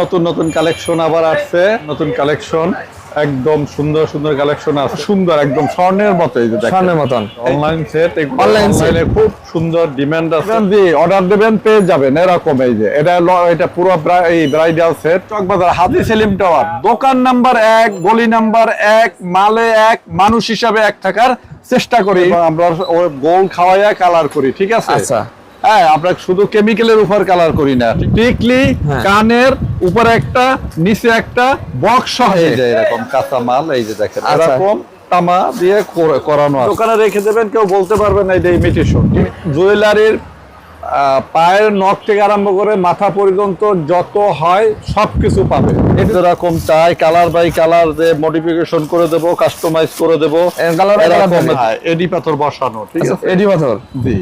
নতুন নতুন কালেকশন আবার আসছে। নতুন কালেকশন। একদম সুন্দর সুন্দর কালেকশন আছে। সুন্দর একদম স্বর্ণের মতো এই যে স্বর্ণের মতন। Online set Online set। খুব সুন্দর ডিমান্ড আছে। জি অর্ডার দেবেন পেয়ে যাবেন এরকম এই যে। এটা এটা পুরো এই bridal set Chawkbazar Haji Selim tower. দোকান নাম্বার এক গলি নাম্বার এক মালে এক মানুষ হিসাবে এক থাকার চেষ্টা করি। আমরা গোল খাওয়াইয়া কালার করি ঠিক আছে? আচ্ছা। হ্যাঁ আমরা শুধু কেমিক্যালের উপর কালার করি না টিকলি হ্যাঁ। কানের উপরে একটা নিচে একটা বক্স সহ এই যে এরকম কাঁচা মাল এই যে দেখেন। এরকম তামা দিয়ে করানো আছে। দোকানে রেখে দেবেন কেউ বলতে পারবে না এটা ইমিটেশন জুয়েলারির পায়ের নখ থেকে আরম্ভ করে মাথা পর্যন্ত যত হয় সবকিছু পাবে। এরকম চাই কালার বাই কালার যে মডিফিকেশন করে দেব কাস্টমাইজ করে দেব। হ্যাঁ, এডি পাথর বসানো ঠিক আচ্ছা, আছে? এডি পাথর। জি।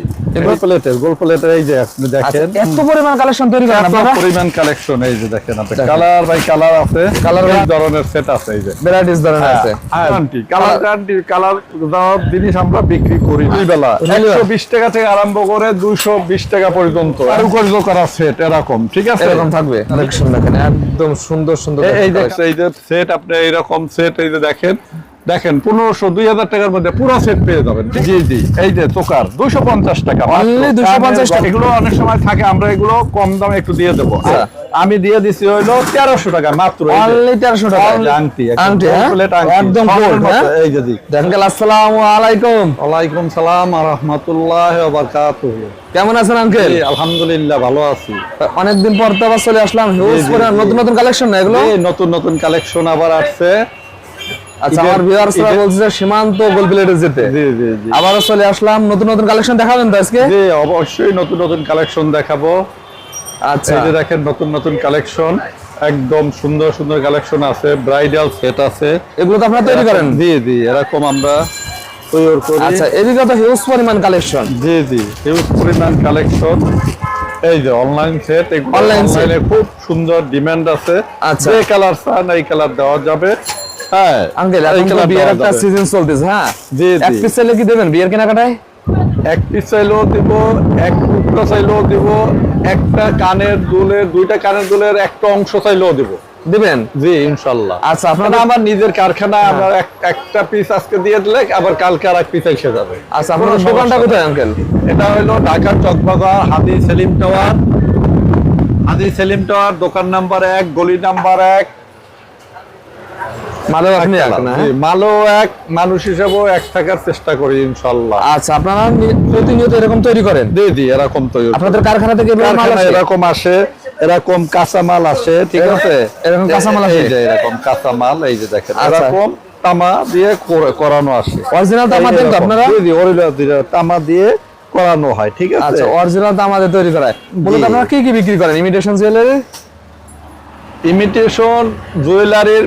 গোল প্লেটের গোল প্লেটের এই যে আপনি আচ্ছা দেখেন। এত পরিমাণ কালেকশন তৈরি করেন এত আপনারা? পরিমাণ কালেকশন এই যে দেখেন আপনি। কালার বাই কালার আছে কালার by- ধরনের সেট আছে এই যে। ভ্যারাইটিস ধরনের আছে। গ্যারান্টি কালার গ্যারান্টি কালার জিনিস আমরা বিক্রি করি। দুই বেলা দুই বেলা। একশো বিশ টাকা থেকে আরম্ভ করে দুইশো বিশ টাকা পর্যন্ত। কারুকার্য করা সেট এরকম ঠিক আছে? এরকম থাকবে। কালেকশন দেখেন একদম সুন্দর সুন্দর এই- যে সেট আপনি এরকম সেট এই যে দেখেন দেখেন পনেরোশো দুই হাজার টাকার মধ্যে পুরো সেট পেয়ে যাবেন। জি জি। এই যে চোকার দুশো পঞ্চাশ টাকা মাত্র। Only 250 টাকা। এগুলো অনেক সময় থাকে আমরা এগুলো কম দামে একটু দিয়ে দেবো। আচ্ছা। আমি দিয়ে দিছি হইল তেরোশো টাকা মাত্র অনলি 1300 টাকা। আংটি আংটি হ্যাঁ? একদম হ্যাঁ? এই যে জি। আঙ্কেল আসসালামু আলাইকুম। ওয়ালাইকুম সালাম রহমতুল্লাহ বারকাতুহু। কেমন আছেন আঙ্কেল আলহামদুলিল্লাহ ভালো আছি। অনেকদিন পর তো আবার চলে আসলাম। নতুন নতুন কালেকশন না এগুলো? নতুন নতুন কালেকশন আবার আসছে। আচ্ছা আমার ভিউয়ার্সরা বলছে যে সীমান্ত গোল প্লেটে যেতে। জি জি জি। আবারও চলে আসলাম নতুন নতুন কালেকশন দেখাবেন তো আজকে? জি অবশ্যই নতুন নতুন কালেকশন দেখাবো। আচ্ছা। এই যে দেখেন নতুন নতুন কালেকশন একদম সুন্দর সুন্দর কালেকশন আছে ব্রাইডাল সেট আছে। এগুলো তো আপনারা তৈরি করেন? জি জি এরকম আমরা তৈরি করি। আচ্ছা এদিকে তো হিউজ পরিমাণ কালেকশন জি জি হিউজ পরিমাণ কালেকশন এই যে অনলাইন সেট। অনলাইনে খুব সুন্দর ডিমান্ড আছে। আচ্ছা। যে কালার চান এই কালার দেওয়া যাবে। হ্যাঁ। আঙ্কেল এখন তো বিয়ের একটা সিজন চলতেছে হ্যাঁ? জি। এক পিস চাইলে কি দেবেন? বিয়ের কেনাকাটায়? এক পিস চাইলেও দিব এক টুকরা চাইলেও দিব একটা কানের দুলের দুইটা কানের দুলের একটা অংশ চাইলেও দিব। দিবেন? জি ইনশাল্লাহ। আচ্ছা আপনারা আপনারা আমার নিজের কারখানা আমরা একটা পিস আজকে দিয়ে দিলে আবার কালকে আর এক পিস এসে যাবে। আচ্ছা আপনার দোকানটা কোথায় আঙ্কেল? এটা হলো ঢাকার চকবাজার হাদি সেলিম টাওয়ার। হাদি সেলিম টাওয়ার দোকান নাম্বার এক গলি নাম্বার এক। আপনি এক না? মালও এক মানুষ হিসেবেও এক থাকার চেষ্টা করি ইনশাল্লাহ। আচ্ছা আপনারা প্রতিনিয়ত এরকম তৈরি করেন? জি জি এরকম তো আপনাদের কারখানা থেকে? এরকম আসে এরকম কাঁচামাল আসে ঠিক আছে? এরকম কাঁচামাল আসে? এই যে এরকম কাঁচামাল এই যে দেখেন আচ্ছা। এরকম তামা দিয়ে করানো আসে। অরিজিনাল তো আমাদের তো। আপনারা? জি জি original তামা দিয়ে করানো হয় ঠিক আছে? আচ্ছা অরিজিনাল তো আমাদের তৈরি করায় মূলত আপনারা কি কি বিক্রি করেন? ইমিটেশন জুয়েলারি ইমিটেশন জুয়েলারির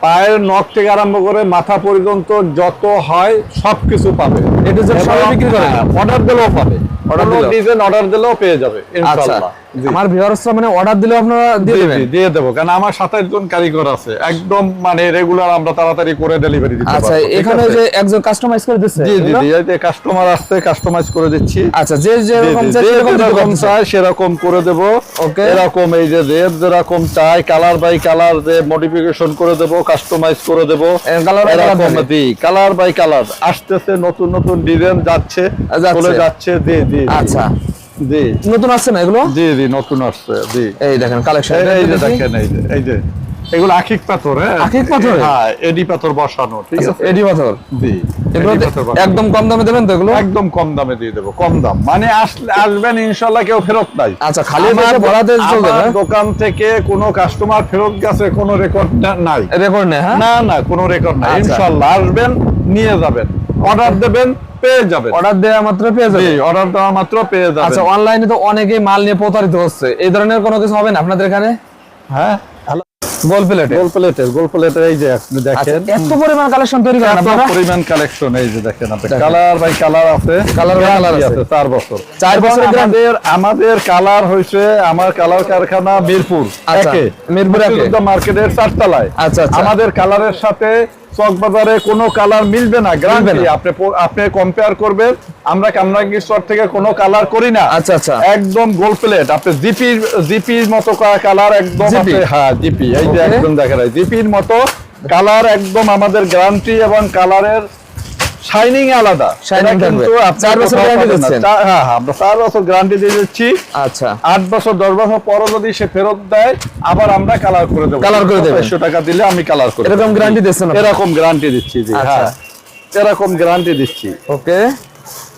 পায়ের নখ থেকে আরম্ভ করে মাথা পর্যন্ত যত হয় সবকিছু পাবে এটা যে সবাই বিক্রি করে অর্ডার দিলেও পাবে অর্ডার দিলেও? ডিজাইন অর্ডার দিলেও পেয়ে যাবে আচ্ছা ইনশাআল্লাহ। আমার ভিউয়ার্সরা মানে অর্ডার দিলেও আপনারা দিয়ে দেবেন। দিয়ে দেবো। কারণ আমার সাতাশ জন কারিগর আছে। একদম মানে রেগুলার আমরা তাড়াতাড়ি করে ডেলিভারি দিতে আচ্ছা এখানে যে একজন কাস্টমাইজ করে দিচ্ছে জি জি জি কাস্টমার আসছে কাস্টমাইজ করে দিচ্ছি। আচ্ছা যে চাই যে সেরকম দিতে যেরকম চায় সেরকম করে দেব। Okay. এরকম এই যে যে যেরকম চাই কালার বাই কালার যে মডিফিকেশন করে দেব কাস্টমাইজ করে দেব। Colour এরকম থাকে। দি কালার বাই কালার আসতেছে নতুন নতুন ডিজাইন যাচ্ছে। চলে যাচ্ছে জি জি। আচ্ছা। জি। নতুন আসছে না এগুলো? জি জি নতুন আসছে জি। এই দেখেন কালেকশন এই- যে দেখেন এই যে এই যে। এগুলো আখিক পাথর হ্যাঁ? আখিক পাথর? হ্যাঁ এডি পাথর বসানো ঠিক আছে? এডি পাথর? জি এগুলো। একদম কম দামে দেবেন তো এগুলো? একদম কম দামে দিয়ে দেবো কম দাম। মানে আসলে আসবেন ইনশাল্লাহ কেউ ফেরত নাই। আচ্ছা খালি পয়সা চলবে না? দোকান থেকে কোনো কাস্টমার ফেরত গেছে কোনো রেকর্ড নাই। রেকর্ড নেই হ্যাঁ? না না কোনো রেকর্ড নাই। আচ্ছা। ইনশাল্লাহ আসবেন নিয়ে যাবেন। অর্ডার দেবেন পেয়ে যাবেন। অর্ডার দেওয়া মাত্র পেয়ে জি যাবে অর্ডার দেওয়া মাত্র পেয়ে আচ্ছা অনলাইনে তো অনেকেই মাল নিয়ে প্রতারিত হচ্ছে। এই ধরনের কোনো কিছু হবে না আপনাদের এখানে? হ্যাঁ গোল প্লেটে গোল প্লেটের গোল প্লেটের এই যে আপনি দেখেন। এত পরিমাণ কালেকশন তৈরি করেন আপনারা? পরিমাণ কালেকশন এই যে দেখেন আপনি। কালার বাই কালার আছে। Colour by colour আছে। চার বছর। চার এবং আমাদের আমাদের কালার হইছে আমার কালার কারখানা মিরপুর। আচ্ছা, মিরপুর একে। মার্কেটের চারতলায়। আচ্ছা, আচ্ছা। আমাদের কালারের সাথে চকবাজারে কোনো কালার মিলবে না গ্যারান্টি আপনি আপনি কম্পেয়ার করবেন। আমরা কামরাঙ্গি স্টোর থেকে কোনো কালার করি না। আচ্ছা, আচ্ছা। একদম গোল প্লেট আপনি জিপি জিপির মতো কালার একদম হ্যাঁ জিপি এই যে একদম দেখা যায়। জিপির মতো কালার একদম আমাদের গ্যারান্টি এবং কালারের শাইনিং আলাদা। কিন্তু চার বছর না। দিচ্ছেন? হ্যাঁ হ্যাঁ আমরা চার বছর গ্যারান্টি দিয়ে দিচ্ছি। আচ্ছা। আট বছর দশ বছর পরও যদি সে ফেরত দেয় আবার আমরা কালার করে দেবো। Colour করে দেবেন। পঁচিশশো টাকা দিলে আমি কালার করে এরকম দেবো। guarantee দিচ্ছেন এরকম গ্যারান্টি দিচ্ছি জি আচ্ছা। হ্যাঁ এরকম গ্যারান্টি দিচ্ছি। ওকে।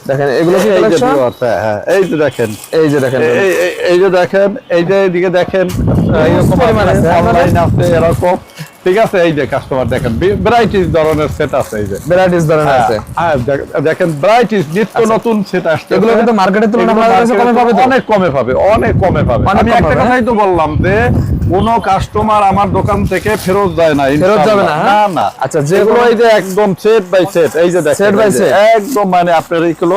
দেখেন এগুলো কি এই যে হ্যাঁ হ্যাঁ এই যে দেখেন। এই যে দেখেন। এই- যে দেখেন এই যে এদিকে দেখেন অনলাইন আছে এরকম। ঠিক আছে এই যে কাস্টমার দেখেন ভ্যারাইটিস ধরনের সেট আছে এই যে ভ্যারাইটিস ধরনের আছে হ্যাঁ দেখেন ভ্যারাইটিস নিত্য নতুন সেট আসছে আচ্ছা। এগুলো কিন্তু মার্কেটের তুলনায় কমে পাবে অনেক কমে পাবে অনেক কমে পাবে আমি একটা কথাই তো বললাম যে কোন কাস্টমার আমার দোকান থেকে ফেরত যায় না ফেরত যাবে না, হ্যাঁ? না না আচ্ছা, যেগুলো এই যে একদম সেট বাই সেট এই যে দেখেন এই যে, set? একদম মানে আপনার এইগুলো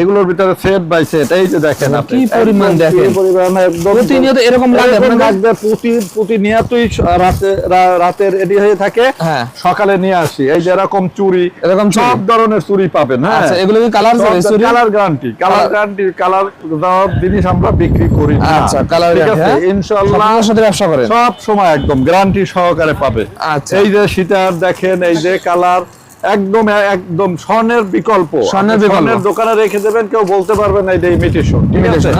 এগুলোর ভিতরে সেট বাই সেট এই যে দেখেন আপনি কি পরিমাণ দেখেন। পরিমাণ একদম প্রতিনিয়ত এরকম লাগে আপনাদের? লাগবে প্রতি প্রতিনিয়তই রাতে রা- রাতের রেডি হয়ে থাকে হ্যাঁ। সকালে নিয়ে আসি। এই যে এরকম চুরি এরকম সব ধরনের চুরি পাবেন হ্যাঁ। আচ্ছা এগুলো কি colour colour guarantee colour guarantee colour দেওয়ার জিনিস আমরা বিক্রি করি আচ্ছা, কালার ঠিক guarantee, আছে? হ্যাঁ? ইনশাআল্লাহ সাথে ব্যবসা করেন? সব সময় একদম গ্যারান্টি সহকারে পাবে। আচ্ছা। এই যে সীতার দেখেন এই যে কালার একদম একদম স্বর্ণের বিকল্প। স্বর্ণের বিকল্প। দোকানে রেখে দেবেন কেউ বলতে পারবে না এটা ইমিটেশন ঠিক আছে?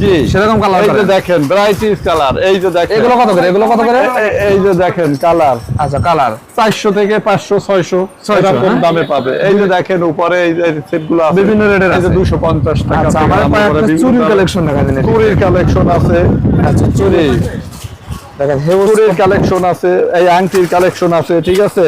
জি। সেরকম colour এই যে দেখেন ব্রাইটিস কালার এই যে দেখেন। এগুলো কত করে? এগুলো কত করে? এ- এ- এই যে দেখেন কালার আচ্ছা কালার চারশো থেকে পাঁচশো ছয়শো এরকম? দামে পাবে। এই যে দেখেন উপরে এই যে বিভিন্ন রেটের আছে। টাকা আচ্ছা আমার চুরির কালেকশন দেখা দিন চুরির কালেকশন আছে। আচ্ছা চুরি। দেখেন চুরির কালেকশন আছে এই আংটির কালেকশন আছে ঠিক আছে?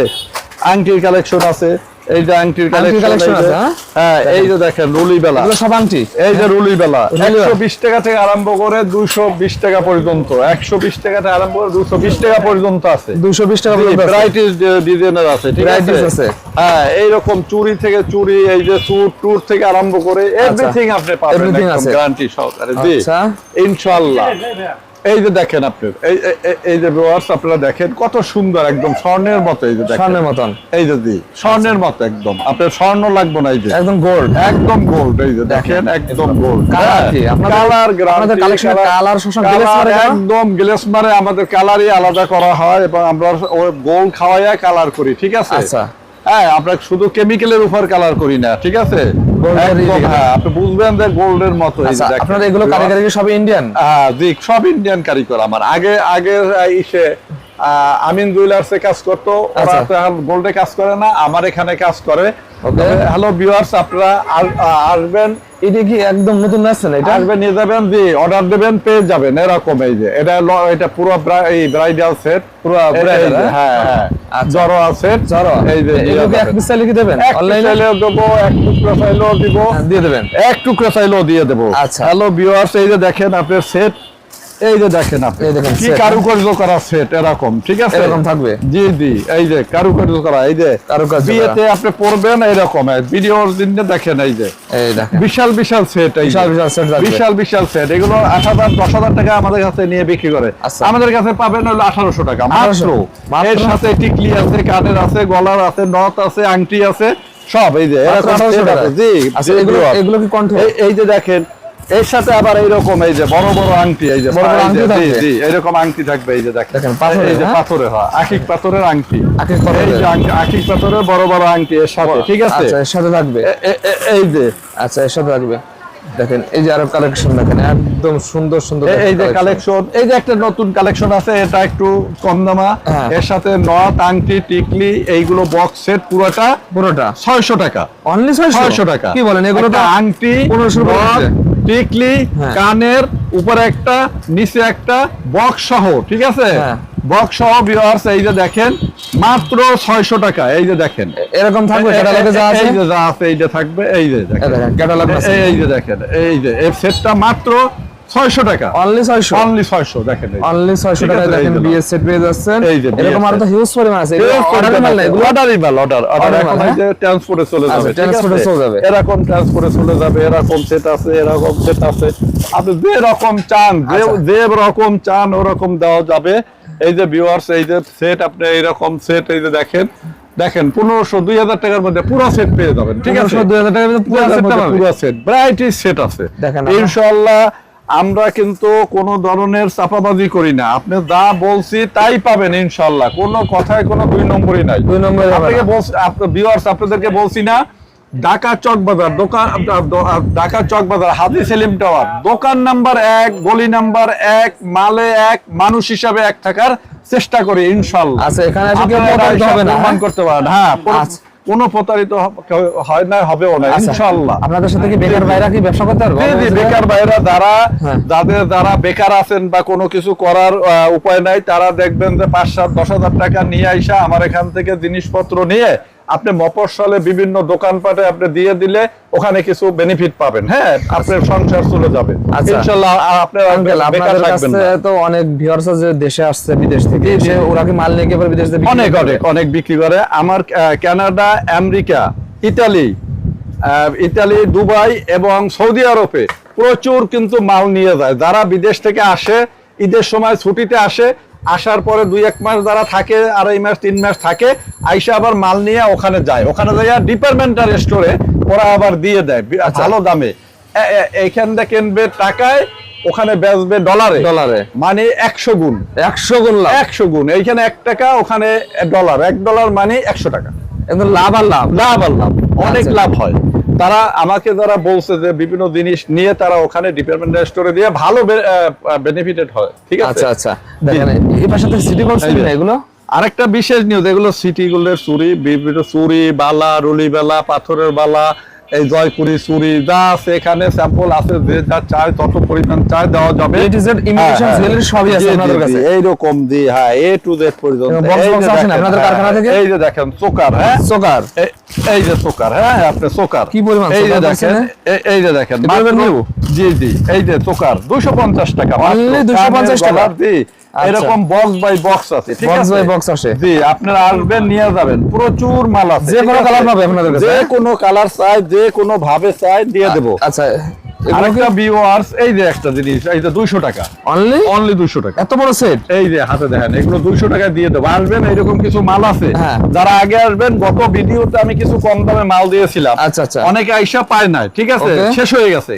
আংটির কালেকশন আছে। এই যে আংটির কালেকশন আছে, হ্যাঁ? হ্যাঁ এই যে দেখেন রুলি বেলা। সব আংটি? এই যে রুলি বেলা। রুলি বেলা। একশো বিশ টাকা থেকে আরম্ভ করে দুইশো বিশ টাকা পর্যন্ত। একশো বিশ টাকা থেকে আরম্ভ করে দুশো বিশ টাকা পর্যন্ত আছে। দুশো বিশ টাকা পর্যন্ত আছে। ভ্যারাইটিস ডিজাইনের আছে ঠিক আছে? আছে। হ্যাঁ এইরকম চুরি থেকে চুরি এই যে স্যুট টুর থেকে আরম্ভ করে এভরিথিং আপনি পাবেন গ্যারান্টি সহকারে। জি আচ্ছা। এই যে দেখেন আপনি এই এই- যে ভিউয়ার্স আপনারা দেখেন কত সুন্দর একদম স্বর্ণের মতো এই যে দেখেন। স্বর্ণের মতন। এই যে জি স্বর্ণের মতো একদম। আপনার স্বর্ণ লাগবে না এই যে। একদম গোল্ড একদম গোল্ড এই যে দেখেন একদম গোল্ড Colour কি? আপনাদের- কালার collection এ colour সবসময় মারে একদম গ্লেস মারে আমাদের কালারই আলাদা করা হয় এবং আমরা গোল্ড খাওয়াইয়া কালার করি ঠিক আছে? আচ্ছা। হ্যাঁ আমরা শুধু কেমিক্যালের উপর কালার করি না ঠিক আছে? হ্যাঁ আপনি বুঝবেন যে গোল্ডের মতো আচ্ছা। আপনার এগুলো কারিগরি সব ইন্ডিয়ান হ্যাঁ সব ইন্ডিয়ান কারিগর আমার আগে আগে ইসে আমিন জুয়েলার্সে কাজ করতো। ওরা আচ্ছা। গোল্ডে কাজ করে না আমার এখানে কাজ করে। হ্যালো ভিউয়ার্স আপনারা আসবেন। এটা কি একদম নতুন আসছে না এটা? আসবেন নিয়ে যাবেন জি অর্ডার দেবেন পেয়ে যাবেন এরকম এই যে। এটা এটা পুরো এই ব্রাইডাল সেট পুরো হ্যাঁ? হ্যাঁ হ্যাঁ। আচ্ছা। জড়ো এই যে এক যাবেন। পিস চাইলে কি দেবেন? অনলাইনে চাইলেও দেবো এক টুকরো চাইলেও দিব। দিয়ে দেবেন? এক টুকরো চাইলেও দিয়ে দেবো। আচ্ছা। হ্যালো ভিউয়ার্স এই যে দেখেন আপনার সেট এই যে দেখেন আপনি এই দেখেন কি কারুকার্য করা সেট এরকম ঠিক আছে? এরকম থাকবে। জি জি এই যে কারুকার্য করা এই যে কারুকার্য বিয়েতে আপনি এরকম ভিডিওর দিনে দেখেন এই যে। এই দেখেন। বিশাল বিশাল সেট এই বিশাল বিশাল থাকবে। বিশাল বিশাল সেট এগুলো টাকা আমাদের কাছে নিয়ে বিক্রি করে। আচ্ছা। আমাদের কাছে পাবেন হলো আঠারোশো টাকা 1800 মাত্র? এর সাথে টিকলি আছে কানের আছে গলার আছে নথ আছে আংটি আছে সব এই যে। 1800 আচ্ছা এগুলো কি এই- এই যে দেখেন এর সাথে আবার এইরকম এই যে বড় বড় আংটি এই যে আংটি থাকবে? এইরকম আংটি থাকবে এই যে দেখেন। দেখেন, এই যে হ্যাঁ? পাথরে হয় পাথরের আংটি। পাথরের। বড় বড় আংটি এর সাথে ঠিক আছে? আচ্ছা এর সাথে থাকবে? এই যে। আচ্ছা এর সাথে থাকবে। দেখেন এই যে আরও কালেকশন দেখেন একদম সুন্দর সুন্দর এই যে কালেকশন এই যে একটা নতুন কালেকশন আছে এটা একটু কম দামা। হ্যাঁ। এর সাথে নথ আংটি টিকলি এইগুলো বক্স সেট পুরোটা পুরোটা? ছয়শো টাকা। অনলি ছয়শো? টাকা। কি বলেন এগুলো তো আংটি 1500 করে নথ, দিচ্ছে। টিকলি হ্যাঁ। কানের উপরে একটা নিচে একটা বক্স সহ ঠিক আছে? হ্যাঁ। বক্স সহ ভিউয়ার্স এই যে দেখেন মাত্র ছয়শো টাকা এই যে দেখেন। এরকম থাকবে ক্যাটালগে যা আছে? এই যে যা আছে এই যে থাকবে এই যে দেখেন। ক্যাটালগ এই যে দেখেন এই যে এই সেটটা মাত্র ছয়শো টাকা। অনলি 600 অনলি ছয়শো দেখেন এই যে। অনলি 600 ঠিক টাকায় আছে, এই দেখেন বিএস সেট পেয়ে যাচ্ছেন। এরকম আরও তো হিউজ পরিমাণ আছে। অর্ডার মাল না এগুলো অর্ডারই মাল অর্ডার অর্ডার যে ট্রান্সপোর্টে চলে আচ্ছা, যাবে এ আছে? চলে যাবে। এরকম ট্রান্সপোর্টে চলে যাবে এরকম সেট আছে এরকম সেট আছে। আপনি যে রকম চান যে আচ্ছা। যে রকম চান ওরকম দেওয়া যাবে। এই যে ভিউয়ার্স এই যে সেট আপনি এইরকম সেট এই যে দেখেন। দেখেন পনেরোশো দুই হাজার টাকার মধ্যে পুরো সেট পেয়ে যাবেন ঠিক আছে? 1500, 2000 টাকার মধ্যে পুরো সেট ভ্যারাইটি সেট আছে। দেখেন আমরা- কিন্তু কোনো ধরনের চাপাবাজি করি না। আপনি যা বলছি তাই পাবেন ইনশাআল্লাহ কোনো কথায় কোনো দুই নম্বরই নাই। দুই নম্বরে আপনাকে। বলছি ভিউয়ার্স আপনাদেরকে বলছি না ঢাকা চক বাজার দোকান ঢাকা চক বাজার হাজি সেলিম টাওয়ার। দোকান নাম্বার এক গলি নাম্বার এক মালে এক মানুষ হিসাবে এক থাকার চেষ্টা করি ইনশাল্লাহ। আচ্ছা, এখানে প্রমাণ হ্যাঁ? করতে পারেন। হ্যাঁ কোনো- আচ্ছা। প্রতারিত হয় না হবেও না ইনশাআল্লাহ আপনাদের সাথে কি বেকার ভাইরা কি ব্যবসা করতে পারবে জি, জি, বেকার ভাইরা যারা হ্যাঁ। যাদের যারা বেকার আছেন বা কোনো কিছু করার উপায় নাই তারা দেখবেন যে পাঁচ সাত দশ হাজার টাকা নিয়ে আইসা আমার এখান থেকে জিনিসপত্র নিয়ে আপনি মফস্বলে বিভিন্ন দোকানপাটে আপনি দিয়ে দিলে ওখানে কিছু বেনিফিট পাবেন হ্যাঁ আপনার সংসার চলে যাবে আচ্ছা। ইনশাল্লাহ আর আপনার আঙ্কেল আপনাদের কাছে তো অনেক ভিউয়ার্স আছে বিদেশে আসছে বিদেশ থেকে। যে ওরা কি মাল নিয়ে গিয়ে বিদেশ থেকে অনেক করে? অনেক অনেক বিক্রি করে আমার Canada America Italy Italy Dubai এবং সৌদি আরবে প্রচুর কিন্তু মাল নিয়ে যায় যারা বিদেশ থেকে আসে ঈদের সময় ছুটিতে আসে আসার পরে দুই এক মাস যারা থাকে আড়াই মাস তিন মাস থাকে আইসা আবার মাল নিয়ে ওখানে যায়। ওখানে যাইয়া ডিপার্টমেন্টাল স্টোরে ওরা আবার দিয়ে দেয় আচ্ছা। ভালো দামে। এ- এ- এইখান থেকে কিনবে টাকায় ওখানে বেচবে ডলারে ডলারে মানে একশো গুণ। একশো গুণ লাভ। একশো গুণ। এইখানে এক টাকা ওখানে ডলার এক ডলার মানে একশো টাকা। একদম লাভ আর লাভ। লাভ আর লাভ। অনেক আচ্ছা। লাভ হয়। তারা আমাকে যারা বলছে যে বিভিন্ন জিনিস নিয়ে তারা ওখানে ডিপার্টমেন্ট স্টোরে দিয়ে ভালো বেনিফিটেড হয় ঠিক আছে? আচ্ছা আচ্ছা। দেখেন এই পাশে তো সিটি। না এগুলো? আরেকটা বিশেষ নিউজ এগুলো সিটি গোল্ডের চুরি বিভিন্ন চুরি বালা রুলি বালা পাথরের বালা এই জয়পুরি চুরি যা আছে এখানে স্যাম্পল আছে যে যা চায় তত পরিমাণ চায় দেওয়া যাবে to Z imitation হ্যাঁ, সবই আছে আপনাদের কাছে। এইরকম দি হ্যাঁ এ টু জেড পর্যন্ত এই আপনাদের হ্যাঁ, কারখানা থেকে? এই যে দেখেন চোকার হ্যাঁ সোকার এই- এই যে চোকার হ্যাঁ আপনি চোকার কি পরিমাণ এই যে দেখেন এই- এই যে দেখেন জি জি এই যে চোকার দুশো পঞ্চাশ টাকা মাত্র। 250 টাকা? জি। এরকম বক্স বাই বক্স আছে ঠিক Box আছে? by box আসে। জি আপনারা আসবেন নিয়ে যাবেন। প্রচুর মাল আছে যে কোনো আছে? colour পাবে আপনাদের কাছে, যে হ্যাঁ? কোনো কালার চাই যে কোনো ভাবে চাই দিয়ে দেবো। আচ্ছা আরেকটা ভিউয়ার্স এই যে একটা জিনিস এই যে দুইশো টাকা। অনলি অনলি দুইশো টাকা। এত বড় সেট এই যে হাতে দেখেন এগুলো দুইশো টাকা দিয়ে দেবো। আসবেন এরকম কিছু মাল আছে। হ্যাঁ। যারা আগে আসবেন গত ভিডিওতে আমি কিছু কম দামে মাল দিয়েছিলাম। আচ্ছা, আচ্ছা। অনেকে আইসা পায় নাই ঠিক আছে? শেষ হয়ে গেছে।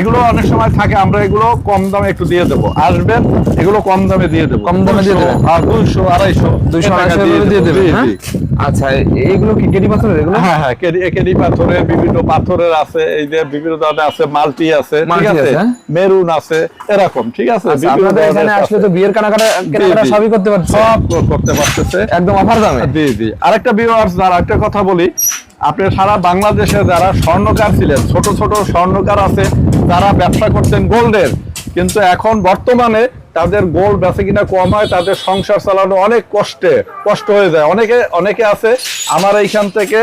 এগুলো অনেক সময় থাকে আমরা এগুলো কম দামে একটু দিয়ে দেবো। আসবেন এগুলো কম দামে দিয়ে দেবো। কম দামে দিয়ে দেবেন? আর দুইশো আড়াইশো দুইশো আড়াইশো দিয়ে দেবো। দেবেন হ্যাঁ? আচ্ছা এইগুলো কি কেডি পাথরের এগুলো? হ্যাঁ হ্যাঁ কেডি কেডি পাথরের বিভিন্ন পাথরের আছে এই যে বিভিন্ন ধরনের আছে মাল্টি আছে ঠিক আছে? হ্যাঁ? মেরুন আছে এরকম ঠিক আছে? আচ্ছা, আপনাদের এখানে আসলে। তো বিয়ের কেনাকাটা কেনাকাটা সবই করতে পারছে? সব করতে পারতেছে। একদম অফার দামে? জি জি। আরেকটা ভিউয়ার্স যারা একটা কথা বলি আপনি সারা বাংলাদেশে যারা স্বর্ণকার ছিলেন ছোট ছোট স্বর্ণকার আছে যারা ব্যবসা করতেন গোল্ডের। কিন্তু এখন বর্তমানে তাদের গোল্ড বেছে কিনা কম হয়, তাদের সংসার চালানো অনেক কষ্টে, কষ্ট হয়ে যায়। অনেকে অনেকে আছে, আমার এইখান থেকে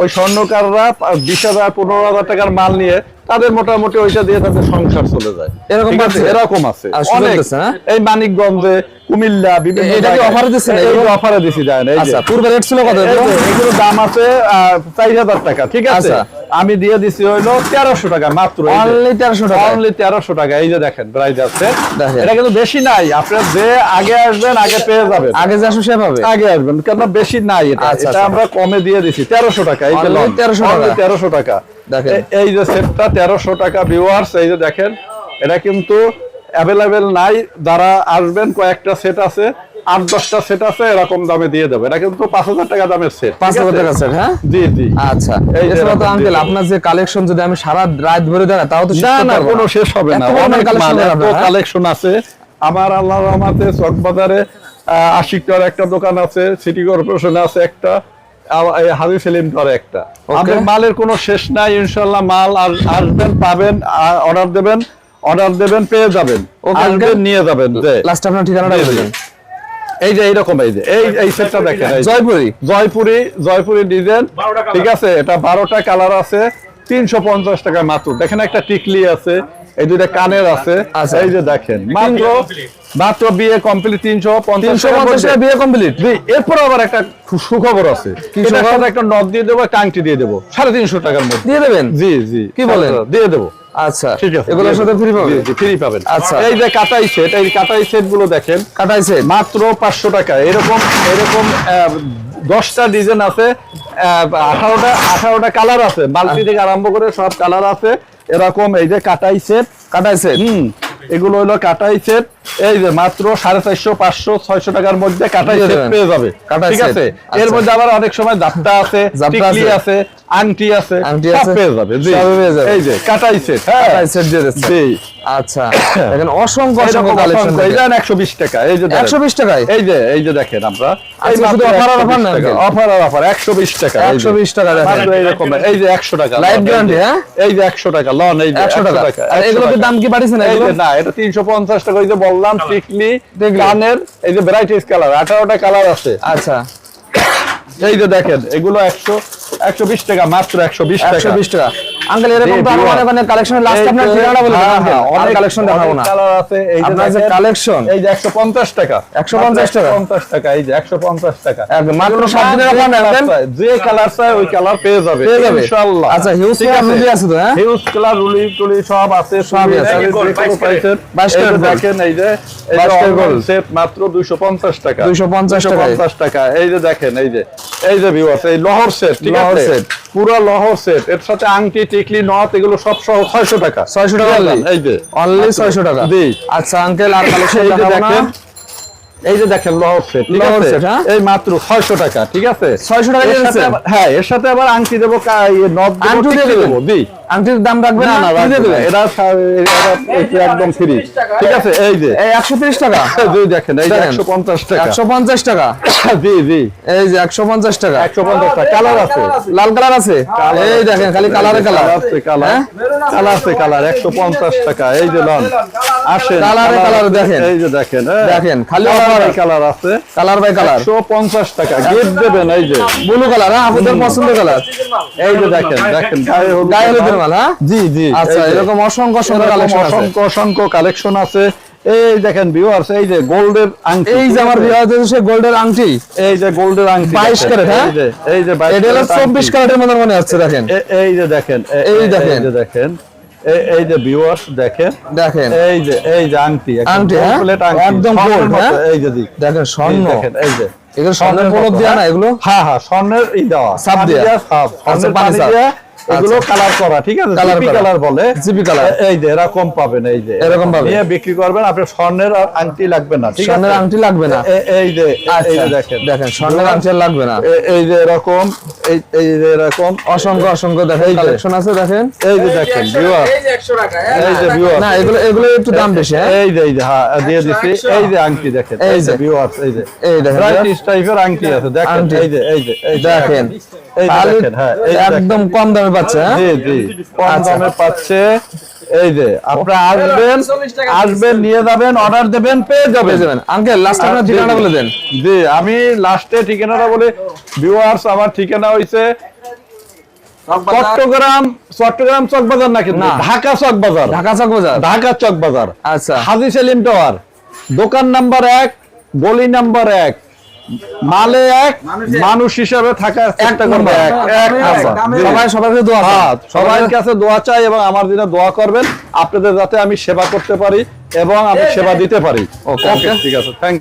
ওই স্বর্ণকাররা বিশ হাজার, পনেরো হাজার টাকার মাল নিয়ে তাদের মোটামুটি ওইটা দিয়ে তাদের সংসার চলে যায় এরকম আছে? আছে? এরকম আছে অনেক হ্যাঁ? এই মানিকগঞ্জে কুমিল্লা বিভিন্ন এটা কি জায়গায়- offer না এই অফারে দিছি যায় না আচ্ছা পূর্বে রেট ছিল কত এগুলো? দাম আছে চার হাজার টাকা ঠিক আছে আচ্ছা। আমি দিয়ে দিছি হইল তেরোশো টাকা মাত্র Only 1300 টাকা। অনলি তেরোশো টাকা এই যে দেখেন সেট দেখেন। এটা কিন্তু বেশি নাই আপনার যে আগে আসবেন আগে পেয়ে যাবেন আগে যে আসো সেভাবে আগে আসবেন কেন বেশি নাই এটা আচ্ছা, এটা আচ্ছা। আমরা কমে দিয়ে দিছি তেরোশো টাকা এই যে Only 1300 টাকা। তেরোশো টাকা দেখেন। এই যে সেটটা তেরোশো টাকা ভিউয়ার্স এই যে দেখেন এটা কিন্তু অ্যাভেলেবেল নাই। যারা আসবেন কয়েকটা সেট আছে আট দশটা সেট আছে এরকম দামে দিয়ে দেবে। এটা কিন্তু পাঁচ হাজার টাকা দামের সেট পাঁচ হাজার টাকা সেট হ্যাঁ? জি জি। আচ্ছা। এছাড়া তো আঙ্কেল আপনার যে কালেকশন যদি আমি সারা রাত ধরে দেখা তাও তো না না কোনো শেষ হবে না। অনেক collection মাল, আছে এত আপনার, হ্যাঁ? কালেকশন আছে। আমার আল্লাহ রহমাতে চকবাজারে আহ, আশিকটার একটা দোকান আছে সিটি কর্পোরেশনে আছে একটা। সেলিম করে একটা। আমাদের মালের কোনো শেষ নাই ইনশাল্লাহ মাল আস- আসবেন পাবেন অর্ডার দেবেন অর্ডার দেবেন পেয়ে যাবেন। আসবেন নিয়ে যাবেন যে লাস্ট আপনার ঠিকানাটা। বলবেন এই যে এইরকম এই যে এই এই সেটটা দেখেন জয়পুরি? জয়পুরি জয়পুরি ডিজাইন। ঠিক আছে এটা বারোটা কালার আছে তিনশো পঞ্চাশ টাকা মাত্র। দেখেন একটা টিকলি আছে এই দুইটা কানের আছে। আচ্ছা। এই যে দেখেন মাত্র মাত্র বিয়ে কমপ্লিট তিনশো পঞ্চাশ বিয়ে কমপ্লিট এরপর আবার একটা সুখবর আছে। একটা দিয়ে দেবো দিয়ে দেবো। সাড়ে তিনশো টাকার মধ্যে। দিয়ে দেবেন? জি জি। কি বলেন? দিয়ে দেবো। আচ্ছা। ঠিক আছে এগুলোর সাথে ফ্রি পাবে ফ্রি পাবেন। আচ্ছা। এই যে কাটাই সেট এই কাটাই সেটগুলো দেখেন। মাত্র পাঁচশো টাকা। এরকম এরকম দশটা ডিজাইন আছে। আঠারোটা আঠারোটা কালার আছে। মাল্টি থেকে আরম্ভ করে সব কালার আছে। এরকম এই যে কাটাই সেট কাটাইছে হুম। এগুলো হলো কাটাই সেট এই যে মাত্র সাড়ে চারশো পাঁচশো ছয়শো টাকার মধ্যে কাটাই সেট পেয়ে যাবে ঠিক আছে আচ্ছা। এর মধ্যে আবার অনেক সময় জাপটা আছে টিকলি আছে। আংটি আছে আংটি আছে। পেয়ে যাবে জি। এই যে কাটাই সেট হ্যাঁ কাটাইছে দিয়ে দিচ্ছে জি আচ্ছা দেখেন অসংখ্য অসংখ্য কালেকশন এই যান একশো বিশ টাকা এই যে দেখেন। একশো বিশ টাকায় এই যে এই যে দেখেন আমরা শুধু আর না অফার আর অফার বিশ টাকা এই যে। 120 টাকা দেখেন। মাত্র এইরকম এই যে একশো টাকা এই যে। হ্যাঁ? এই যে একশো টাকা লন এই যে টাকা আর 100। দাম কি বাড়িছে না এগুলো না এটা তিনশো পঞ্চাশ টাকা ওই যে বললাম টিকলি। কানের এই যে ভ্যারাইটিস কালার আঠারোটা কালার আছে। আচ্ছা। এই যে দেখেন এগুলো একশো একশো বিশ টাকা মাত্র একশো বিশ টাকা। একশো বিশ টাকা। আঙ্কেল এরকম তো আরও জি, অনেক অনেক কালেকশন লাস্ট আপনার ঠিকানাটা বলে হ্যাঁ, দেন হ্যাঁ, অনেক- কালেকশন দেখাবো না। কালার আছে এই যে আপনার যে কালেকশন এই যে একশো পঞ্চাশ টাকা। 150 টাকা? পঞ্চাশ টাকা? এই যে একশো পঞ্চাশ টাকা। একদম মাত্র সাত দিনের যে অফার না যে কালার চাই ওই কালার পেয়ে যাবে পেয়ে যাবে। ইনশাআল্লাহ। আচ্ছা হিউজ কালার আছে? রুজি আছে তো হ্যাঁ? হিউজ কালার রুলি টুলি সব আছে সবই আছে। যে দেখেন এই যে যে ক্যারেট সেট মাত্র 250 টাকা। 250 টাকায়। 250 টাকা। এই যে দেখেন এই যে এই যে ভিউয়ার্স এই লহর সেট ঠিক আছে? পুরো লহর সেট এর সাথে আংটি টিকলি নথ এগুলো সব সহ 600 টাকা। 600 টাকা? এই যে। অনলি ছয়শো টাকা? জি। আচ্ছা আঙ্কেল আর কালেকশন দেখেন এই যে দেখেন লহর সেট ঠিক আছে? হ্যাঁ? এই মাত্র 600 টাকা ঠিক আছে? 600 টাকা হ্যাঁ এর সাথে আবার আংটি দেবো ইয়ে নথ দেবেন? দেবো জি। আংটির দাম রাখবেন না না দিয়ে রাখব এটা একদম ফ্রি ঠিক আছে এই যে। এই একশো তিরিশ টাকা? জি দেখেন এই যে দেখেন। একশো পঞ্চাশ টাকা। একশো পঞ্চাশ টাকা? জি জি। এই যে একশো পঞ্চাশ টাকা। একশো পঞ্চাশ টাকা। কালার আছে। লাল কালার আছে? এই দেখেন খালি কালারে কালার। আছে কালার হ্যাঁ? কালার আছে কালার একশো পঞ্চাশ টাকা। এই যে লন। কালারে কালার দেখেন। এই যে দেখেন হ্যাঁ। দেখেন, খালি কালার আছে। কালার বাই কালার একশো পঞ্চাশ টাকা। গিফট দেবেন এই যে। ব্লু কালার আপনাদের পছন্দের কালার এই যে দেখেন দেখেন গায়ে হলুদ। মাল হ্যাঁ জি জি আচ্ছা। এরকম অসংখ্য অসংখ্য অসংখ্য অসংখ্য কালেকশন আছে এই দেখেন ভিউয়ার্স এই যে গোল্ডের আংটি এই যে আমার বিয়ে সে গোল্ডের আংটি এই যে গোল্ডের আংটি 22 ক্যারেট, হ্যাঁ? এই যে এই যে 22 এটা হলো ক্যারেট চব্বিশ আংটি। ক্যারেটের মতো মনে হচ্ছে দেখেন এই যে দেখেন এই দেখেন। এই যে দেখেন এই- যে ভিউয়ার্স দেখেন দেখেন এই যে এই যে আংটি একদম আংটি, হ্যাঁ? complete আংটি, একদম মতো, হ্যাঁ? এই যে দেখেন স্বর্ণ দেখেন এই যে এগুলো স্বর্ণের প্রলোভ মতো, না হ্যাঁ? এগুলো হ্যাঁ হ্যাঁ স্বর্ণের ই দেওয়া পানি দেয়া। দেয়া পানি পানি দেয়া, এগুলো আচ্ছা। কালার করা ঠিক আছে জিপি কালার বলে জিপি। এ- এই যে এরকম পাবেন এই যে এরকম পাবেন। নিয়ে বিক্রি করবেন আপনার স্বর্ণের আর আংটি লাগবে না ঠিক আছে স্বর্ণের আংটি লাগবে না এই যে এই আচ্ছা যে দেখেন দেখেন স্বর্ণের আংটি লাগবে না এই যে এরকম এই এই যে এরকম অসংখ্য অসংখ্য দেখেন কালেকশন আছে দেখেন এই যে দেখেন ভিউয়ার এই যে ভিউয়ার না এগুলো এগুলো একটু দাম বেশি হ্যাঁ এই যে এই যে হ্যাঁ দিয়ে দিছি এই যে আংটি দেখেন এই এই যে যে। ভিউয়ার এই যে এই দেখেন টাইপের আংটি আছে দেখেন এই যে এই যে দেখেন এই যে দেখেন হ্যাঁ এই যে একদম কম দামে পাচ্ছে হ্যাঁ? জি জি। কম আচ্ছা। দামে পাচ্ছে। এই যে আপনারা আসবেন আসবেন নিয়ে যাবেন অর্ডার দেবেন পেয়ে যাবেন। যাবেন। আঙ্কেল লাস্ট আপনার ঠিকানাটা জি। বলে দেন। জি আমি লাস্টে ঠিকানাটা বলে। ভিউয়ার্স আমার ঠিকানা হইছে চট্টগ্রাম চট্টগ্রাম চক বাজার না না। ঢাকা চক বাজার। ঢাকা চক বাজার। ঢাকা চক বাজার। আচ্ছা। হাজি সেলিম টাওয়ার। দোকান নাম্বার এক গলি নাম্বার এক। মালে এক মানুষ হিসাবে থাকার একটা করবে। এক এক সবাই সবার সবাই সবাইকে দোয়া। হ্যাঁ, সবার কাছে দোয়া চাই এবং আমার দিনে দোয়া করবেন। আপনাদের যাতে আমি সেবা করতে পারি এবং আমি সেবা দিতে পারি। ওকে ঠিক আছে। থ্যাংক